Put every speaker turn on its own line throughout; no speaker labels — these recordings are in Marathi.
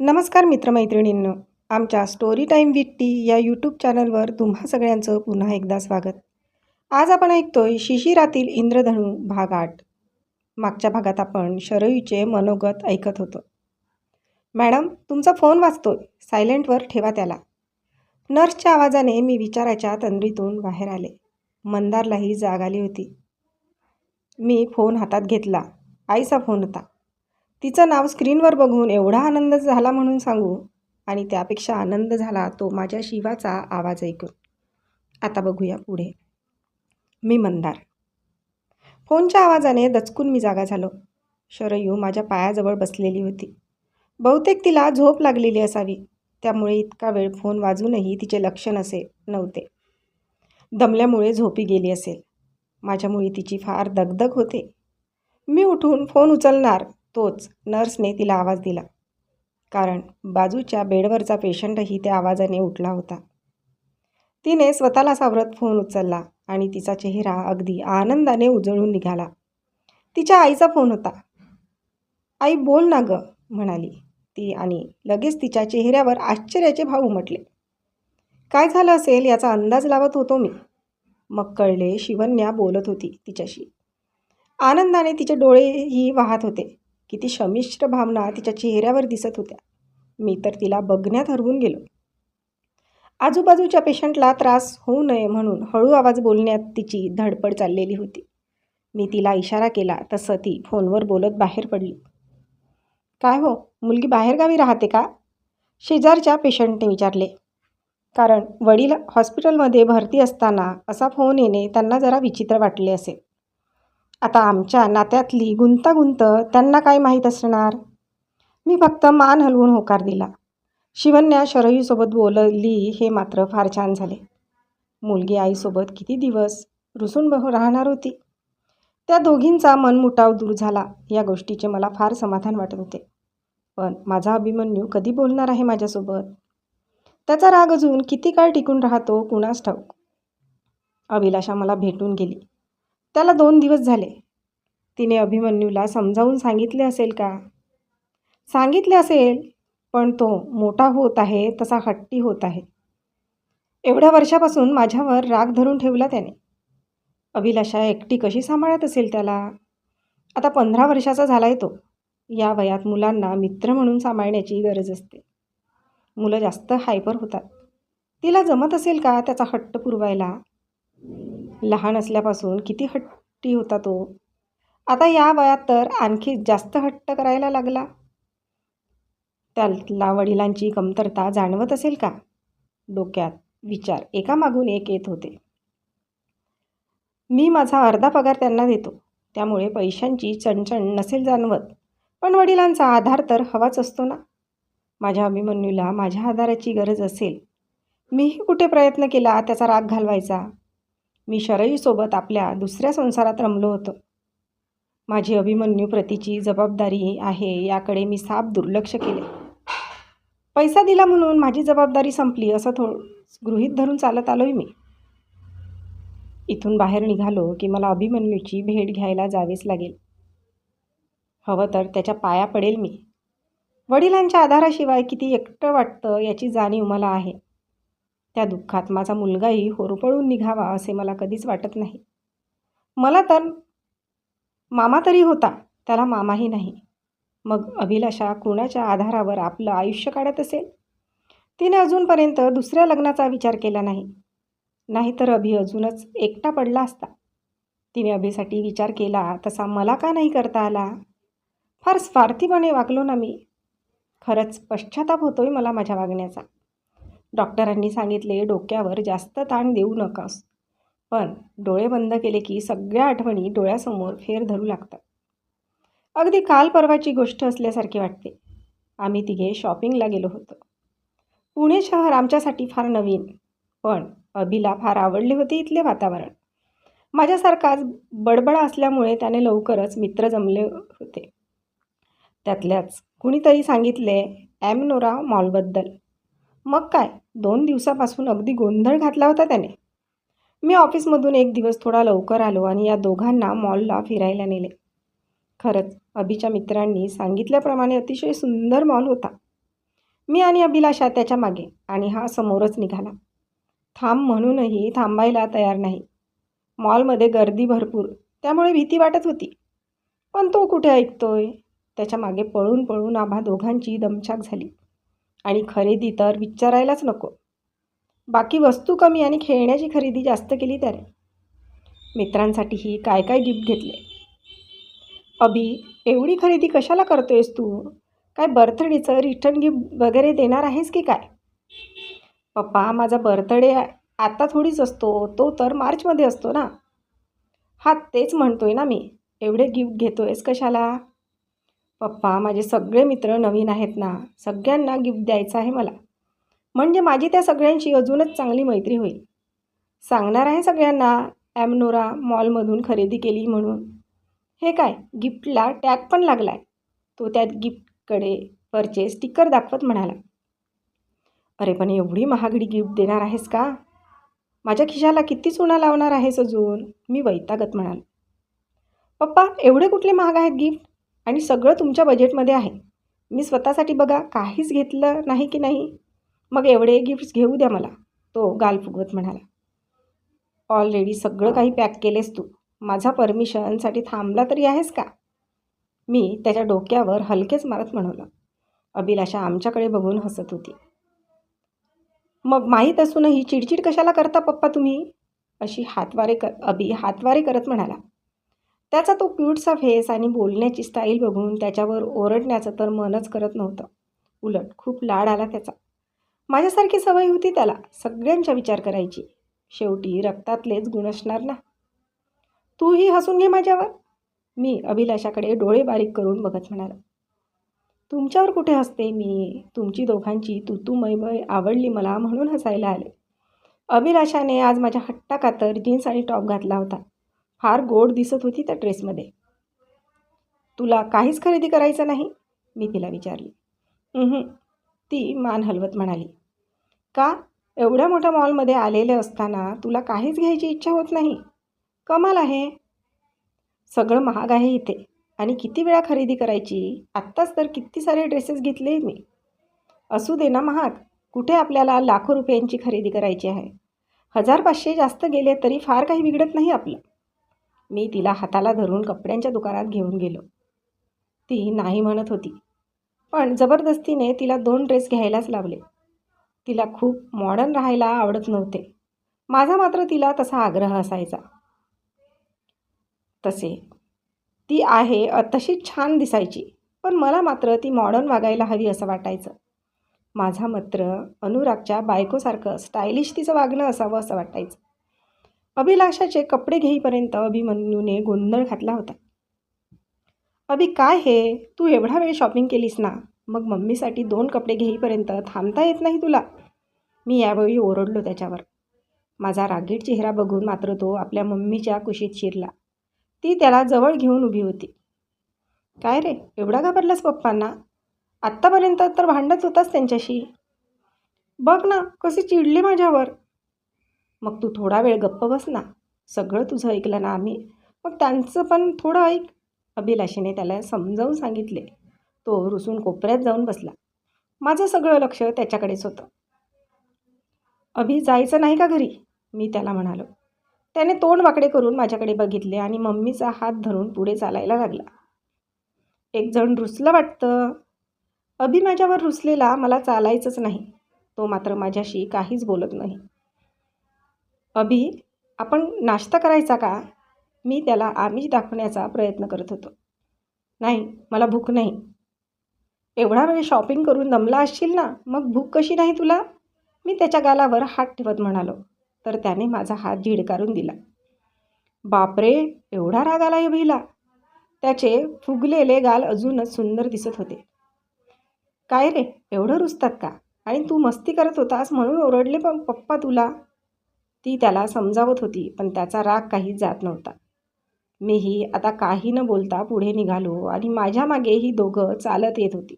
नमस्कार मित्रमैत्रिणींनो आमच्या स्टोरी टाईम विथ टी या यूट्यूब चॅनलवर तुम्हा सगळ्यांचं पुन्हा एकदा स्वागत. आज आपण ऐकतोय शिशिरातील इंद्रधनू भाग आठ. मागच्या भागात आपण शरयूचे मनोगत ऐकत होतो. मॅडम तुमचा फोन वाचतोय सायलेंटवर ठेवा त्याला. नर्सच्या आवाजाने मी विचाराच्या तंद्रीतून बाहेर आले. मंदारलाही जाग आली होती. मी फोन हातात घेतला. आईचा फोन होता. तिचं नाव स्क्रीनवर बघून एवढा आनंद झाला म्हणून सांगू. आणि त्यापेक्षा आनंद झाला तो माझ्या शिवाचा आवाज ऐकून. आता बघूया पुढे. मी मंदार. फोनच्या आवाजाने दचकून मी जागा झालो. शरयू माझ्या पायाजवळ बसलेली होती. बहुतेक तिला झोप लागलेली असावी. त्यामुळे इतका वेळ फोन वाजूनही तिचे लक्ष नसे नव्हते. दमल्यामुळे झोपी गेली असेल. माझ्यामुळे तिची फार दगदग होते. मी उठून फोन उचलणार तोच नर्सने तिला आवाज दिला. कारण बाजूच्या बेडवरचा पेशंटही त्या आवाजाने उठला होता. तिने स्वतःला सावरत फोन उचलला आणि तिचा चेहरा अगदी आनंदाने उजळून निघाला. तिच्या आईचा फोन होता. आई बोल ना ग म्हणाली ती आणि लगेच तिच्या चेहऱ्यावर आश्चर्याचे भाव उमटले. काय झालं असेल याचा अंदाज लावत होतो मी मग कळले शिवन्या बोलत होती तिच्याशी. आनंदाने तिचे डोळेही वाहत होते. किती संमिश्र भावना तिच्या चेहऱ्यावर दिसत होत्या. मी तर तिला बघण्यात हरवून गेलो. आजूबाजूच्या पेशंटला त्रास होऊ नये म्हणून हळू आवाज बोलण्यात तिची धडपड चाललेली होती. मी तिला इशारा केला तसं ती फोनवर बोलत बाहेर पडली. काय हो मुलगी बाहेरगावी राहते का? शेजारच्या पेशंटने विचारले. कारण वडील हॉस्पिटलमध्ये भरती असताना असा फोन येणे त्यांना जरा विचित्र वाटले असेल. आता आमच्या नात्यातली गुंतागुंत त्यांना काय माहीत असणार? मी फक्त मान हलवून होकार दिला. शिवन्या शरयूसोबत बोलली हे मात्र फार छान झाले. मुलगी आईसोबत किती दिवस रुसून बहु राहणार होती? त्या दोघींचा मनमुटाव दूर झाला. या गोष्टीचे मला फार समाधान वाटत होते. पण माझा अभिमन्यू कधी बोलणार आहे माझ्यासोबत? त्याचा राग अजून किती काळ टिकून राहतो कुणास ठाऊक? अभिलाषा मला भेटून गेली. त्याला दोन दिवस झाले. तिने अभिमन्यूला समजावून सांगितले असेल का? सांगितले असेल पण तो मोठा होत आहे तसा हट्टी होत आहे. एवढ्या वर्षापासून माझ्यावर राग धरून ठेवला त्याने. अभिलाषा एकटी कशी सांभाळत असेल त्याला? आता पंधरा वर्षाचा झाला आहे तो. या वयात मुलांना मित्र म्हणून सांभाळण्याची गरज असते. मुलं जास्त हायपर होतात. तिला जमत असेल का त्याचा हट्ट पुरवायला? लहान असल्यापासून किती हट्टी होता तो. आता या वयात तर आणखी जास्त हट्ट करायला लागला. त्याला वडिलांची कमतरता जाणवत असेल का? डोक्यात विचार एकामागून एक येत होते. मी माझा अर्धा पगार त्यांना देतो. त्यामुळे पैशांची चणचण नसेल जाणवत. पण वडिलांचा आधार तर हवाच असतो ना. माझ्या अभिमन्यूला माझ्या आधाराची गरज असेल. मीही कुठे प्रयत्न केला त्याचा राग घालवायचा? मी शरयूसोबत आपल्या दुसऱ्या संसारात रमलो होतो. माझी अभिमन्यू प्रतीची जबाबदारी आहे याकडे मी साफ दुर्लक्ष केले. पैसा दिला म्हणून माझी जबाबदारी संपली असं थोडं गृहीत धरून चालत आलोय मी. इथून बाहेर निघालो की मला अभिमन्यूची भेट घ्यायला जावेच लागेल. हवं तर त्याच्या पाया पडेल मी. वडिलांच्या आधाराशिवाय किती एकटं वाटतं याची जाणीव मला आहे. त्या दुःखात माझा मुलगाही होरपळून निघावा असे मला कधीच वाटत नाही. मला तर मामा तरी होता त्याला मामाही नाही. मग अभिलाषा कुणाच्या आधारावर आपलं आयुष्य काढत असेल? तिने अजूनपर्यंत दुसऱ्या लग्नाचा विचार केला नाही. नाहीतर अभि अजूनच एकटा पडला असता. तिने अभिसाठी विचार केला तसा मला का नाही करता आला? फार स्वार्थीपणे वागलो ना मी. खरंच पश्चाताप होतोय मला माझ्या वागण्याचा. डॉक्टरांनी सांगितले डोक्यावर जास्त ताण देऊ नकास. पण डोळे बंद केले की सगळ्या आठवणी डोळ्यासमोर फेर धरू लागतात. अगदी काल परवाची गोष्ट असल्यासारखी वाटते. आम्ही तिघे शॉपिंगला गेलो होतो. पुणे शहर आमच्यासाठी फार नवीन पण अभिला फार आवडले होते इथले वातावरण. माझ्यासारखाच बडबडा असल्यामुळे त्याने लवकरच मित्र जमले होते. त्यातल्याच कुणीतरी सांगितले ॲमनोरा मॉलबद्दल. मग काय? दोन दिवसापासून अगदी गोंधळ घातला होता त्याने. मी ऑफिसमधून एक दिवस थोडा लवकर आलो आणि या दोघांना मॉलला फिरायला नेले. खरंच अभिच्या मित्रांनी सांगितल्याप्रमाणे अतिशय सुंदर मॉल होता. मी आणि अभिलाषा त्याच्यामागे आणि हा समोरच निघाला. थांब म्हणूनही थांबायला तयार नाही. मॉलमध्ये गर्दी भरपूर त्यामुळे भीती वाटत होती. पण तो कुठे ऐकतोय? त्याच्यामागे पळून पळून आम्हा दोघांची दमछाक झाली. आणि खरेदी तर विचारायलाच नको. बाकी वस्तू कमी आणि खेळण्याची खरेदी जास्त केली त्याने. मित्रांसाठीही काय काय गिफ्ट घेतले? अभि एवढी खरेदी कशाला करतोयस तू? काय बर्थडेचं रिटर्न गिफ्ट वगैरे देणार आहेस की काय? पप्पा माझा बर्थडे आता थोडीच असतो. तो तर मार्चमध्ये असतो ना. हा तेच म्हणतोय ना मी. एवढे गिफ्ट घेतोयस कशाला? पप्पा माझे सगळे मित्र नवीन आहेत ना सगळ्यांना गिफ्ट द्यायचं आहे मला. म्हणजे माझी त्या सगळ्यांशी अजूनच चांगली मैत्री होईल. सांगणार आहे सगळ्यांना ॲमनोरा मॉलमधून खरेदी केली म्हणून. हे काय गिफ्टला टॅग पण लागला आहे तो त्यात गिफ्टकडे परचे स्टिकर दाखवत म्हणाला. अरे पण एवढी महागडी गिफ्ट देणार आहेस का? माझ्या खिशाला किती चुना लावणार आहेस अजून? मी वैतागत म्हणाल. पप्पा एवढे कुठले महाग आहेत गिफ्ट आणि सगळं तुमच्या बजेटमध्ये आहे. मी स्वतःसाठी बघा काहीच घेतलं नाही की नाही? मग एवढे गिफ्ट्स घेऊ द्या मला तो गाल फुगवत म्हणाला. ऑलरेडी सगळं काही पॅक केलेस तू. माझा परमिशनसाठी थांबला तरी आहेस का? मी त्याच्या डोक्यावर हलकेच मारत म्हणवलं अभिलाषा आमच्याकडे बघून हसत होती. मग माहीत असूनही चिडचिड कशाला करता पप्पा तुम्ही? अशी हातवारे कर अभि हातवारे करत म्हणाला. त्याचा तो क्यूटसा फेस आणि बोलण्याची स्टाईल बघून त्याच्यावर ओरडण्याचं तर मनच करत नव्हतं. उलट खूप लाड आला त्याचा. माझ्यासारखी सवय होती त्याला सगळ्यांचा विचार करायची. शेवटी रक्तातलेच गुण असणार ना. तूही हसून घे माझ्यावर. मी अभिलाषाकडे डोळे बारीक करून बघत म्हणाला. तुमच्यावर कुठे हसते मी? तुमची दोघांची तुतू मैमय आवडली मला म्हणून हसायला आले. अभिलाषाने आज माझ्या हट्टा कातर जीन्स आणि टॉप घातला होता. फार गोड दिसत होती त्या ड्रेसमध्ये. तुला काहीच खरेदी करायचं नाही? मी तिला विचारली. ती मान हलवत म्हणाली. का? एवढ्या मोठ्या मॉलमध्ये आलेले असताना तुला काहीच घ्यायची इच्छा होत नाही? कमाल आहे. सगळं महाग आहे इथे. आणि किती वेळा खरेदी करायची? आत्ताच तर किती सारे ड्रेसेस घेतले मी. असू दे ना महाग. कुठे आपल्याला लाखो रुपयांची खरेदी करायची आहे? हजार पाचशे जास्त गेले तरी फार काही बिघडत नाही आपलं. मी तिला हाताला धरून कपड्यांच्या दुकानात घेऊन गेलो. ती नाही म्हणत होती पण जबरदस्तीने तिला दोन ड्रेस घ्यायलाच लावले. तिला खूप मॉडर्न राहायला आवडत नव्हते. माझा मात्र तिला तसा आग्रह असायचा. तसे ती आहे तशी छान दिसायची पण मला मात्र ती मॉडर्न वागायला हवी असं वाटायचं. माझा मात्र अनुरागच्या बायकोसारखं स्टायलिश तिचं वागणं असावं असं वाटायचं. अभिलाषाचे कपडे घेईपर्यंत अभिमन्यूने गोंधळ घातला होता. अभि काय हे? तू एवढा वेळ शॉपिंग केलीस ना? मग मम्मीसाठी दोन कपडे घेईपर्यंत थांबता येत नाही तुला मी यावेळी ओरडलो त्याच्यावर. माझा रागीट चेहरा बघून मात्र तो आपल्या मम्मीच्या कुशीत शिरला. ती त्याला जवळ घेऊन उभी होती. काय रे? एवढा घाबरलास पप्पांना? आत्तापर्यंत तर भांडत होतास त्यांच्याशी. बघ ना कसे चिडले माझ्यावर. मग तू थोडा वेळ गप्प बस ना. सगळं तुझं ऐकलं ना आम्ही. मग त्यांचं पण थोडं ऐक. अभिलाषेने त्याला समजावून सांगितले. तो रुसून कोपऱ्यात जाऊन बसला. माझं सगळं लक्ष त्याच्याकडेच होतं. अभि जायचं नाही का घरी? मी त्याला म्हणालो. त्याने तोंड वाकडे करून माझ्याकडे बघितले आणि मम्मीचा हात धरून पुढे चालायला लागला. एक जण रुसलं वाटतं. अभि माझ्यावर रुसलेला मला चालायचंच नाही. तो मात्र माझ्याशी काहीच बोलत नाही. अभि आपण नाश्ता करायचा का? मी त्याला आमिष दाखवण्याचा प्रयत्न करत होतो. नाही मला भूक नाही. एवढा वेळ शॉपिंग करून दमला असशील ना? मग भूक कशी नाही तुला? मी त्याच्या गालावर हात ठेवत म्हणालो. तर त्याने माझा हात झिडकारून दिला. बापरे एवढा राग आला अभिला. त्याचे फुगलेले गाल अजूनच सुंदर दिसत होते. काय रे एवढं रुजतात का? आणि तू मस्ती करत होतास म्हणून ओरडले पण पप्पा तुला. ती त्याला समजावत होती पण त्याचा राग काही जात नव्हता. मीही आता काही न बोलता पुढे निघालो आणि माझ्या मागे ही दोघं चालत येत होती.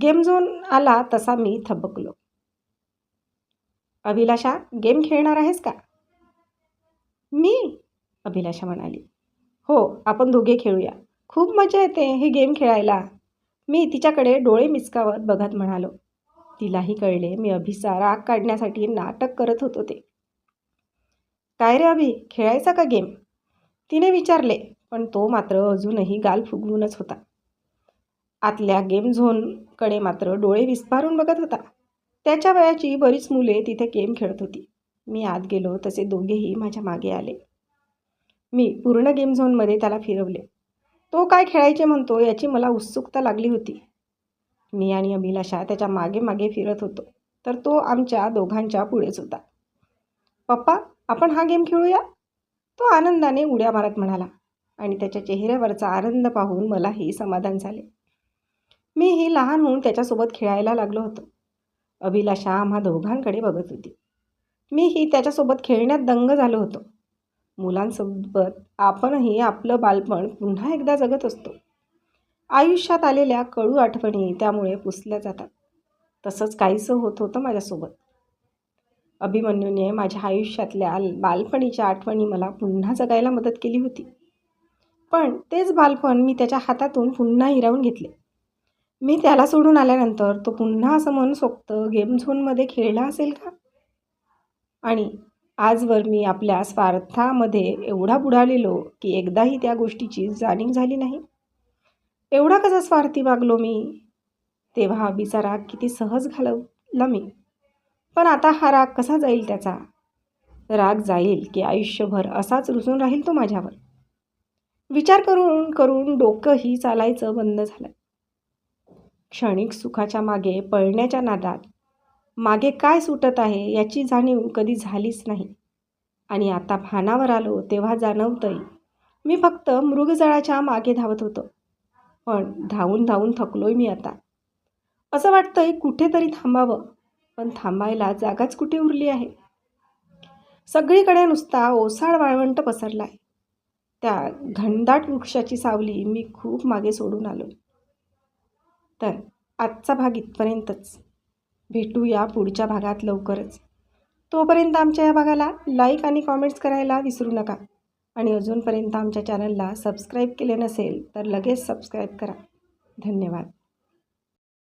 गेम झोन आला तसा मी थबकलो. अभिलाषा गेम खेळणार आहेस का? मी? अभिलाषा म्हणाली. हो आपण दोघे खेळूया. खूप मजा येते हे गेम खेळायला. मी तिच्याकडे डोळे मिचकावत बघत म्हणालो. तिलाही कळले मी अभिचा राग काढण्यासाठी नाटक करत होतो ते. काय रे अभि खेळायचा का गेम? तिने विचारले पण तो मात्र अजूनही गाल फुगवूनच होता. आतल्या गेम झोनकडे मात्र डोळे विस्फारून बघत होता. त्याच्या वयाची बरीच मुले तिथे गेम खेळत होती. मी आत गेलो तसे दोघेही माझ्या मागे आले. मी पूर्ण गेम झोनमध्ये त्याला फिरवले. तो काय खेळायचे म्हणतो याची मला उत्सुकता लागली होती. मी आणि अभिलाषा त्याच्यामागे मागे फिरत होतो तर तो आमच्या दोघांच्या पुढेच होता. पप्पा आपण हा गेम खेळूया? तो आनंदाने उड्या मारत म्हणाला आणि त्याच्या चेहऱ्यावरचा आनंद पाहून मलाही समाधान झाले. मीही लहान होऊन त्याच्यासोबत खेळायला लागलो होतो. अभिलाषा आम्हा दोघांकडे बघत होती. मीही त्याच्यासोबत खेळण्यात दंग झालो होतो. मुलांसोबत आपणही आपलं बालपण पुन्हा एकदा जगत असतो. आयुष्यात आलेल्या कडू आठवणी त्यामुळे पुसल्या जातात. तसंच काहीसं होत होतं माझ्यासोबत. अभिमन्यूने माझ्या आयुष्यातल्या बालपणीच्या आठवणी मला पुन्हा जगायला मदत केली होती. पण तेच बालपण मी त्याच्या हातातून पुन्हा हिरावून घेतले. मी त्याला सोडून आल्यानंतर तो पुन्हा असं मन सोक्त गेम झोनमध्ये खेळला असेल का? आणि आजवर मी आपल्या स्वार्थामध्ये एवढा बुडालेलो की एकदाही त्या गोष्टीची जाणीव झाली नाही. एवढा कसा स्वार्थी वागलो मी? तेव्हा अभिचा राग किती सहज घालवला मी. पण आता हा राग कसा जाईल त्याचा? राग जाईल की आयुष्यभर असाच रुजून राहील तो माझ्यावर. विचार करून करून डोकंही चालायचं बंद झालं. क्षणिक सुखाच्या मागे पळण्याच्या नादात मागे काय सुटत आहे याची जाणीव कधी झालीच नाही. आणि आता भानावर आलो तेव्हा जाणवतंय मी फक्त मृगजळाच्या मागे धावत होतो. पण धावून धावून थकलोय मी आता. असं वाटतंय कुठेतरी थांबावं. पण थांबायला जागाच कुठे उरली आहे? सगळीकडे नुसता ओसाड वाळवंट पसरला आहे त्या घनदाट वृक्षाची सावली मी खूप मागे सोडून आलो. तर आजचा भाग इथपर्यंतच. भेटूया पुढच्या भागात लवकरच. तोपर्यंत आमच्या या भागाला लाईक आणि कॉमेंट्स करायला विसरू नका. आणि अजूनपर्यंत आमच्या चॅनलला सबस्क्राईब केले नसेल तर लगेच सबस्क्राईब करा. धन्यवाद.